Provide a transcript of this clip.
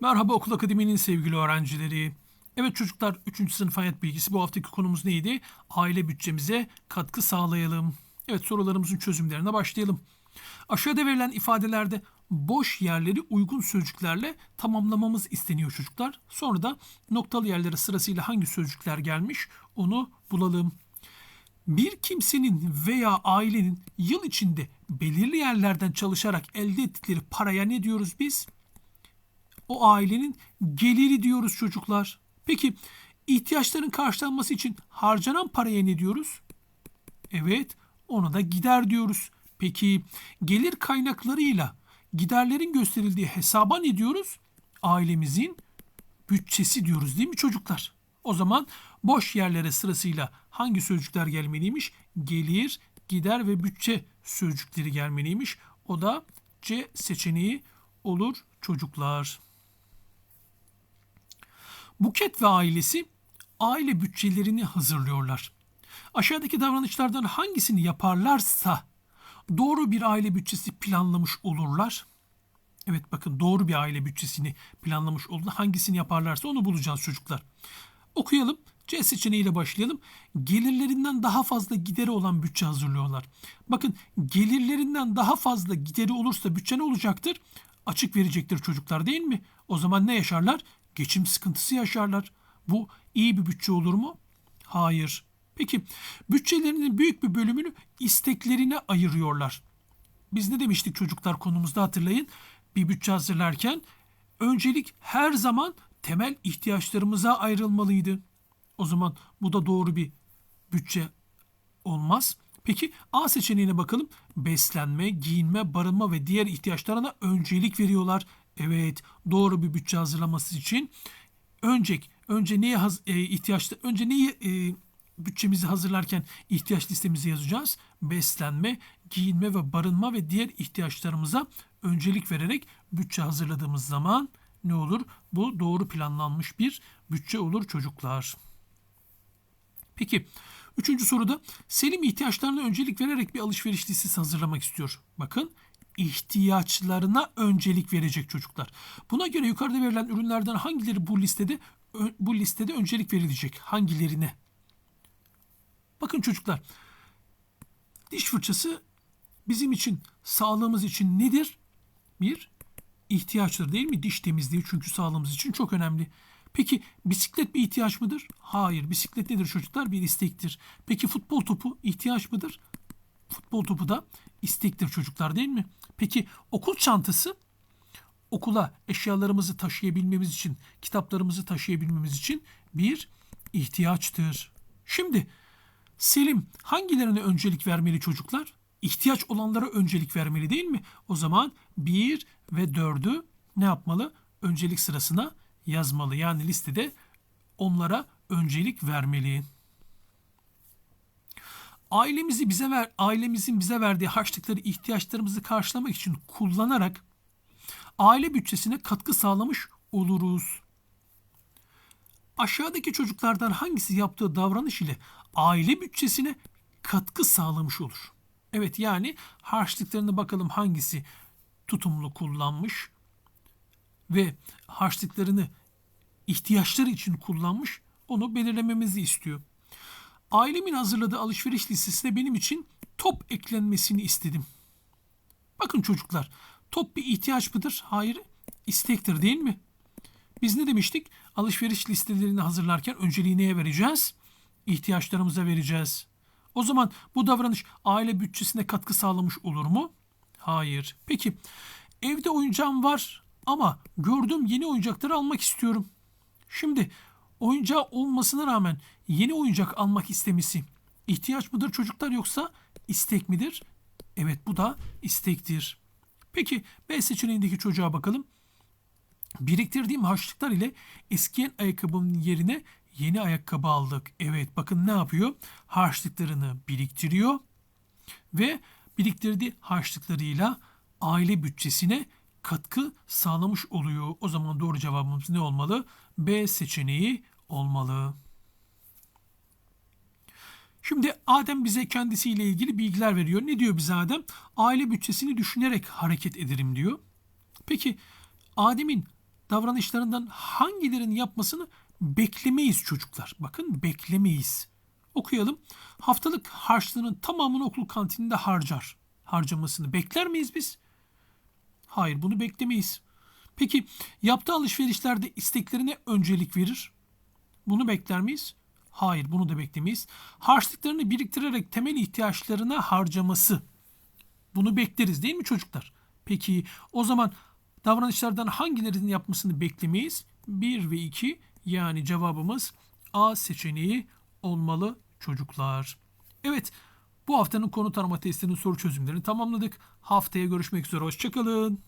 Merhaba Okul Akademi'nin sevgili öğrencileri. Evet çocuklar 3. sınıf hayat bilgisi bu haftaki konumuz neydi? Aile bütçemize katkı sağlayalım. Evet sorularımızın çözümlerine başlayalım. Aşağıda verilen ifadelerde boş yerleri uygun sözcüklerle tamamlamamız isteniyor çocuklar. Sonra da noktalı yerlere sırasıyla hangi sözcükler gelmiş onu bulalım. Bir kimsenin veya ailenin yıl içinde belirli yerlerden çalışarak elde ettikleri paraya ne diyoruz biz? O ailenin geliri diyoruz çocuklar. Peki ihtiyaçların karşılanması için harcanan paraya ne diyoruz? Evet, ona da gider diyoruz. Peki gelir kaynaklarıyla giderlerin gösterildiği hesaba ne diyoruz? Ailemizin bütçesi diyoruz değil mi çocuklar? O zaman boş yerlere sırasıyla hangi sözcükler gelmeliymiş? Gelir, gider ve bütçe sözcükleri gelmeliymiş. O da C seçeneği olur çocuklar. Buket ve ailesi aile bütçelerini hazırlıyorlar. Aşağıdaki davranışlardan hangisini yaparlarsa doğru bir aile bütçesi planlamış olurlar. Evet bakın doğru bir aile bütçesini planlamış olurlar. Hangisini yaparlarsa onu bulacağız çocuklar. Okuyalım. C seçeneğiyle başlayalım. Gelirlerinden daha fazla gideri olan bütçe hazırlıyorlar. Bakın gelirlerinden daha fazla gideri olursa bütçe ne olacaktır? Açık verecektir çocuklar değil mi? O zaman ne yaşarlar? Geçim sıkıntısı yaşarlar. Bu iyi bir bütçe olur mu? Hayır. Peki bütçelerinin büyük bir bölümünü isteklerine ayırıyorlar. Biz ne demiştik çocuklar konumuzda hatırlayın. Bir bütçe hazırlarken öncelik her zaman temel ihtiyaçlarımıza ayrılmalıydı. O zaman bu da doğru bir bütçe olmaz. Peki A seçeneğine bakalım. Beslenme, giyinme, barınma ve diğer ihtiyaçlarına öncelik veriyorlar. Evet, doğru bir bütçe hazırlaması için önce önce neye e, ihtiyaçta önce neyi e, bütçemizi hazırlarken ihtiyaç listemizi yazacağız. Beslenme, giyinme ve barınma ve diğer ihtiyaçlarımıza öncelik vererek bütçe hazırladığımız zaman ne olur? Bu doğru planlanmış bir bütçe olur çocuklar. Peki üçüncü soruda Selim ihtiyaçlarına öncelik vererek bir alışveriş listesi hazırlamak istiyor. Bakın ihtiyaçlarına öncelik verecek çocuklar. Buna göre yukarıda verilen ürünlerden hangileri bu listede bu listede öncelik verilecek? Hangilerine? Bakın çocuklar. Diş fırçası bizim için, sağlığımız için nedir? Bir ihtiyaçtır değil mi? Diş temizliği çünkü sağlığımız için çok önemli. Peki bisiklet bir ihtiyaç mıdır? Hayır. Bisiklet nedir çocuklar? Bir istektir. Peki futbol topu ihtiyaç mıdır? Futbol topu da istektir çocuklar değil mi? Peki okul çantası okula eşyalarımızı taşıyabilmemiz için, kitaplarımızı taşıyabilmemiz için bir ihtiyaçtır. Şimdi Selim hangilerine öncelik vermeli çocuklar? İhtiyaç olanlara öncelik vermeli değil mi? O zaman 1 ve 4'ü ne yapmalı? Öncelik sırasına yazmalı. Yani listede onlara öncelik vermeli ailemizi bize ver, ailemizin bize verdiği harçlıkları ihtiyaçlarımızı karşılamak için kullanarak aile bütçesine katkı sağlamış oluruz. Aşağıdaki çocuklardan hangisi yaptığı davranış ile aile bütçesine katkı sağlamış olur? Evet yani harçlıklarını bakalım hangisi tutumlu kullanmış ve harçlıklarını ihtiyaçları için kullanmış onu belirlememizi istiyor. Ailemin hazırladığı alışveriş listesine benim için top eklenmesini istedim. Bakın çocuklar, top bir ihtiyaç mıdır? Hayır, istektir değil mi? Biz ne demiştik? Alışveriş listelerini hazırlarken önceliği neye vereceğiz? İhtiyaçlarımıza vereceğiz. O zaman bu davranış aile bütçesine katkı sağlamış olur mu? Hayır. Peki evde oyuncağım var ama gördüğüm yeni oyuncakları almak istiyorum. Şimdi oyuncağı olmasına rağmen yeni oyuncak almak istemesi ihtiyaç mıdır çocuklar yoksa istek midir? Evet bu da istektir. Peki B seçeneğindeki çocuğa bakalım. Biriktirdiğim harçlıklar ile eskiyen ayakkabımın yerine yeni ayakkabı aldık. Evet bakın ne yapıyor? Harçlıklarını biriktiriyor ve biriktirdiği harçlıklarıyla aile bütçesine katkı sağlamış oluyor. O zaman doğru cevabımız ne olmalı? B seçeneği olmalı. Şimdi Adem bize kendisiyle ilgili bilgiler veriyor. Ne diyor bize Adem? Aile bütçesini düşünerek hareket ederim diyor. Peki Adem'in davranışlarından hangilerinin yapmasını beklemeyiz çocuklar. Bakın beklemeyiz. Okuyalım. Haftalık harçlığının tamamını okul kantininde harcar. Harcamasını bekler miyiz biz? Hayır bunu beklemeyiz. Peki yaptığı alışverişlerde isteklerine öncelik verir. Bunu bekler miyiz? Hayır bunu da beklemeyiz. Harçlıklarını biriktirerek temel ihtiyaçlarına harcaması. Bunu bekleriz değil mi çocuklar? Peki o zaman davranışlardan hangilerinin yapmasını beklemeyiz? 1 ve 2 yani cevabımız A seçeneği olmalı çocuklar. Evet bu haftanın konu tarama testinin soru çözümlerini tamamladık. Haftaya görüşmek üzere hoşçakalın.